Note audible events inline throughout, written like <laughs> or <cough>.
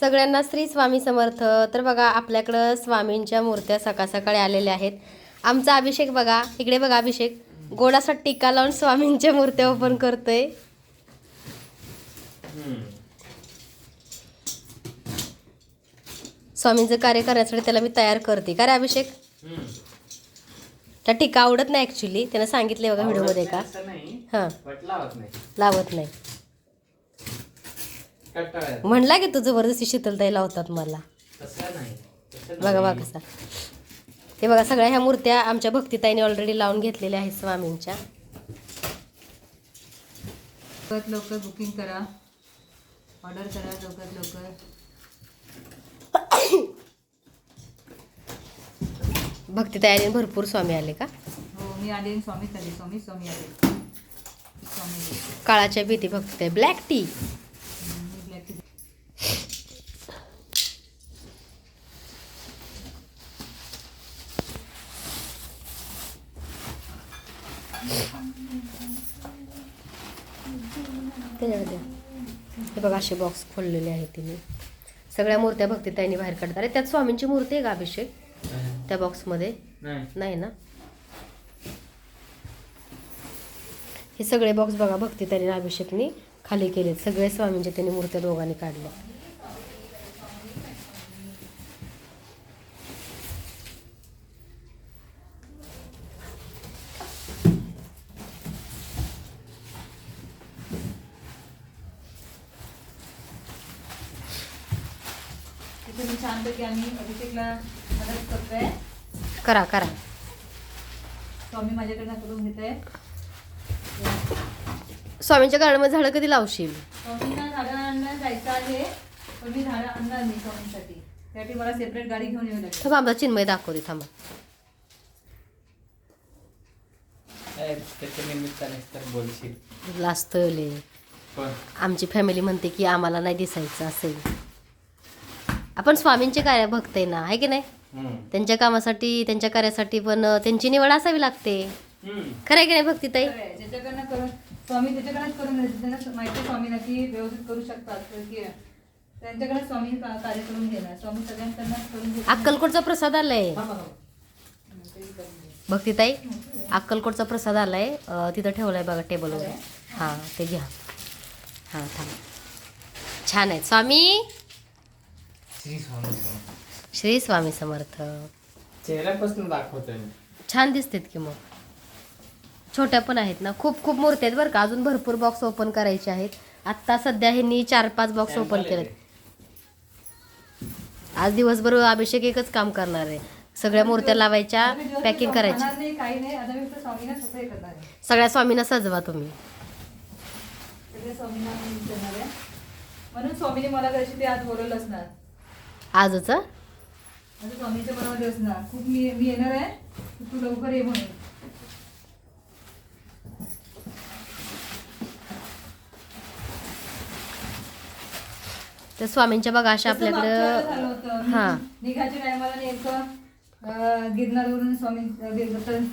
सगळ्यांना श्री स्वामी समर्थ. तर बघा आपल्याकडं स्वामींच्या मूर्त्या सकाळ सकाळी आलेल्या आहेत. आमचा अभिषेक बघा. इकडे बघा अभिषेक. गोडासा टिक्का लावून स्वामींच्या मूर्त्या ओपन करतोय. स्वामींचं कार्य करण्यासाठी त्याला मी तयार करते. का रे अभिषेक? त्या टिक्का आवडत नाही ॲक्च्युली त्यानं सांगितले बघा व्हिडिओमध्ये का? हां. लावत नाही. म्हणला की तू जबरदस्ती शीतलताई लावतात मला. बघा बघा. कसा. हे बघा सगळ्या ह्या मूर्त्या आमच्या भक्तिताईने ऑलरेडी लावून घेतलेल्या आहेत स्वामींच्या. लवकरात लवकर बुकिंग करा. ऑर्डर करा लवकरात लवकर. भक्तिताईने भरपूर स्वामी आले का? हो मी आले स्वामीच आले स्वामी स्वामी आले. स्वामी. काळाच्या भीती भक्तिताई. ब्लॅक टी हे बघा असे बॉक्स खोललेले आहेत तिने. सगळ्या मूर्त्या भक्तिताईने बाहेर काढतात. अरे त्यात स्वामींची मूर्ती आहे का अभिषेक? त्या बॉक्समध्ये नाही. नाही ना? हे सगळे बॉक्स बघा भक्तिताईने अभिषेकनी. खाली केलेत. सगळे स्वामींच्या त्यांनी मूर्त्या दोघांनी काढल्या छानपैकी आम्ही अभिषेकला मदत करतोय. करा करा. स्वामी माझ्याकडनं करून घेत आहे स्वामींच्या गार्डनमध्ये झाडं कधी लावशील? स्वामींना झाडं आणलं जायचं आहे पण मी झाडं आणणार नाही स्वामींसाठी. त्यासाठी मला सेपरेट गाडी घेऊन येऊ लागेल थांबा आमचा चिन्मय दाखवते थांबा. आमची फॅमिली म्हणते की आम्हाला नाही दिसायचं असेल. आपण स्वामींचे कार्य भक्त आहे ना आहे की नाही. त्यांच्या कामासाठी त्यांच्या कार्यासाठी पण त्यांची निवड असावी लागते हम्म. खरं आहे की नाही. ज्याच्याकडनं करून स्वामी त्याच्याकडेच करून त्यांना माहिती आहे स्वामीला की व्यवस्थित करू शकतात तर की त्यांच्याकडे स्वामी का- कार्य करून घेणार स्वामी सगळ्यांकडनं करून घेणार. अक्कलकोटचा प्रसाद आलाय. हं. भक्तिताई अक्कलकोटचा प्रसाद आलाय तिथं ठेवलाय बघा टेबलवर हां ते घ्या हां थांबा छान आहे स्वामी श्री स्वामी समर्थ. श्री स्वामी समर्थ चेहऱ्यापासून दाखवतोय मी. छान दिसतात की मग. छोट्या पण आहेत ना. खूप खूप मूर्ती आहेत बरं का. अजून भरपूर बॉक्स ओपन करायचे आहेत. आत्ता सध्या ह्यांनी चार पाच बॉक्स ओपन Sample केलेत. आज दिवसभर अभिषेक एकच काम करणार आहे. सगळ्या मूर्त्या लावायच्या आता मी दिवसभर पॅकिंग करायची खाणार नाही काही नाही. आता मी फक्त स्वामीला स्वतः हे करणार आहे. सगळ्या स्वामींना सजवा तुम्ही. सगळ्या स्वामींना मी विचारणार आहे. म्हणून स्वामीने मला कशी ते आज बोलवलं असणार आजच? आता स्वामीच्या मनामध्ये असणार खूप मी मी येणार आहे तू लवकर ये म्हणून तर स्वामींच्या बघा अशा आपल्याकडं. हां निघायच्या टायमाला नेमकं स्वामी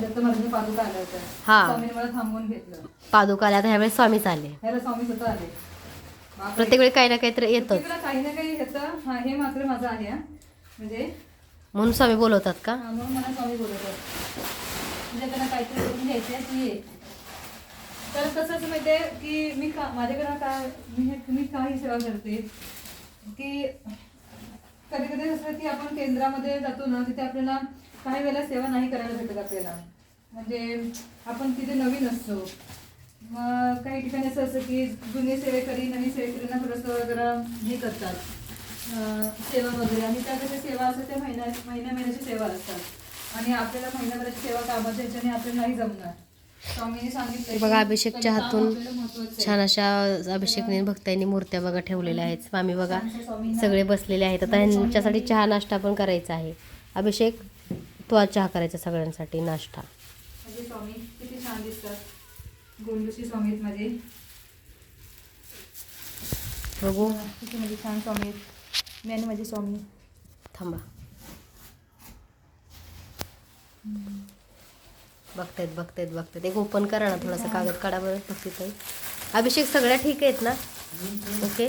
दत्त पादुका आल्या होत्या हा. स्वामीने मला थांबवून घेतलं पादुका आल्या तर ह्यावेळेस स्वामीच आले ह्याला स्वामी स्वतः आले. प्रत्येक वेळी काही ना काहीतरी प्रत्येकाला काही ना काही ह्याचं हा हे मात्र माझं आहे. म्हणजे म्हणून स्वामी बोलवतात का? म्हणून मला स्वामी बोलवतात. तुझ्याकडनं काहीतरी करून घ्यायचं तू ये. तर कसंच माहिती आहे की मी का माझ्याकडं का मी हे मी का ही सेवा करते? की कधी कधी असं की आपण केंद्रामध्ये जातो ना तिथे आपल्याला काही वेळेला सेवा नाही करायला भेटत आपल्याला. म्हणजे आपण तिथे नवीन असतो. मग काही ठिकाणी असं असतं की जुने सेवेकरी नवीन सेवेकरींना थोडंसं जरा हे करतात. सेवा वगैरे. आणि त्या कशा सेवा असतात त्या महिन्या महिन्या महिन्याची सेवा असतात. आणि आपल्याला महिन्याभराची सेवा कामाच्या ह्याच्याने आपल्याला नाही जमणार. बघा अभिषेकच्या हातून छान अशा अभिषेकने भक्तांनी मूर्त्या बघा ठेवलेल्या आहेत. स्वामी बघा सगळे बसलेले आहेत. आता ह्यांच्यासाठी चहा नाश्ता पण करायचा आहे. अभिषेक तू आज चहा करायचा सगळ्यांसाठी नाश्ता. गोंडूशी स्वामी आहेत माझे. बघू. किती माझे छान स्वामी आहेत. मी आणि माझे स्वामी. थांबा. बघतायत बघतायत बघतायत. एक ओपन करा ना थोडासा कागद काढा बरं बघते अभिषेक सगळ्या ठीक आहेत ना? ओके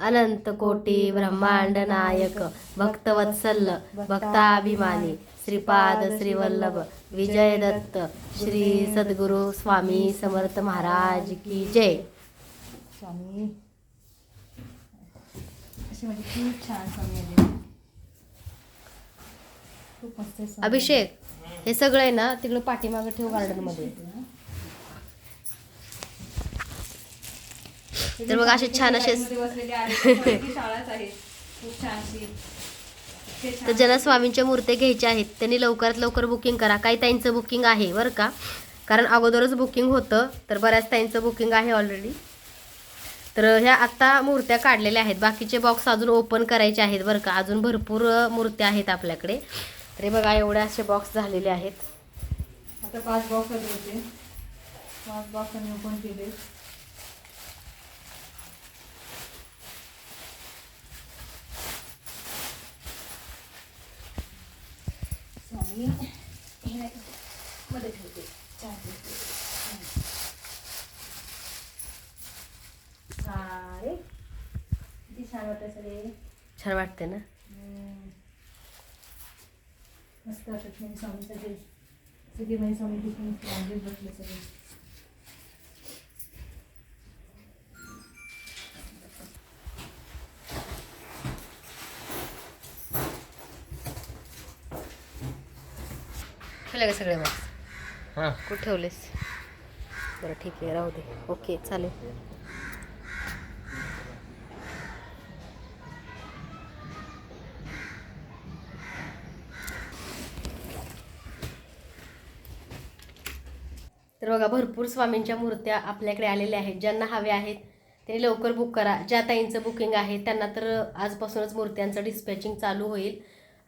अनंत कोटी ब्रह्मांड नायक भक्तवत्सल भक्ताभिमानी श्रीपाद श्रीवल्लभ विजय दत्त श्री सद्गुरु स्वामी समर्थ महाराज की जय. स्वामी. खूप छान स्वामी. अभिषेक हे सगळं आहे ना तिकडं पाठीमागं ठेव गार्डनमध्ये तर मग असे छान असे. <laughs> तर ज्यांना स्वामींच्या मूर्त्या घ्यायच्या आहेत. त्यांनी लवकरात लवकर बुकिंग करा. काही ताईंचं बुकिंग आहे बरं का. कारण अगोदरच बुकिंग होतं तर बऱ्याच ताईंचं बुकिंग आहे ऑलरेडी तर ह्या आत्ता मूर्त्या काढलेल्या आहेत. बाकीचे बॉक्स अजून ओपन करायचे आहेत बरं का. अजून भरपूर मूर्त्या आहेत आपल्याकडे. तर हे बघा एवढे असे बॉक्स झालेले आहेत. आता पाच बॉक्स होते. पाच बॉक्स आम्ही ओपन केले स्वामी हे मध्ये ठेवते चार. अरे किती छान वाटतं सगळे. छान वाटते ना. मस्त वाटत नाही स्वामी सगळे माझे स्वामी तिथून बसले सगळे. ठेवले का सगळे बॉक्स हां. कुठे ठेवलेस? बरं ठीक आहे राहू दे. ओके चालेल. तर बघा भरपूर स्वामींच्या मूर्त्या आपल्याकडे आलेल्या आहेत ज्यांना हव्या आहेत त्यांनी लवकर बुक करा. ज्या ताईंचं बुकिंग आहे त्यांना तर आजपासूनच मूर्त्यांचं डिस्पॅचिंग चालू होईल.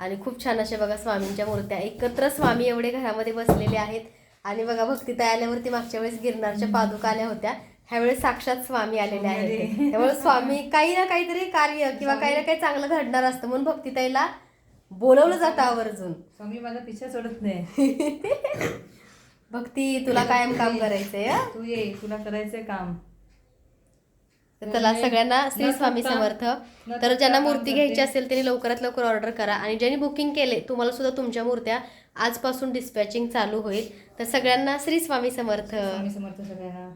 आणि खूप छान अशा बघा स्वामींच्या मूर्त्या. एकत्र स्वामी एवढे घरामध्ये बसलेले आहेत. आणि बघा भक्ती आल्यावरती मागच्या वेळेस गिरनारच्या पादुका आल्या होत्या. ह्यावेळेस साक्षात स्वामी आलेले आहेत. त्यामुळे स्वामी काही ना काहीतरी कार्य किंवा काही ना काही चांगलं घडणार असतं. म्हणून भक्तिताईला बोलवलं जातं आवर्जून. स्वामी माझा पिछा सोडत नाही. <laughs> भक्ती तुला कायम काम करायचंय? तू ये तुला करायचंय काम. तर त्याला सगळ्यांना श्री स्वामी समर्थ. तर ज्यांना मूर्ती घ्यायची असेल त्यांनी लवकरात लवकर ऑर्डर करा. आणि ज्यांनी बुकिंग केले तुम्हाला सुद्धा तुमच्या मूर्त्या आजपासून डिस्पॅचिंग चालू होईल. तर सगळ्यांना श्री स्वामी समर्थ. स्वामी समर्थ सगळ्यांना.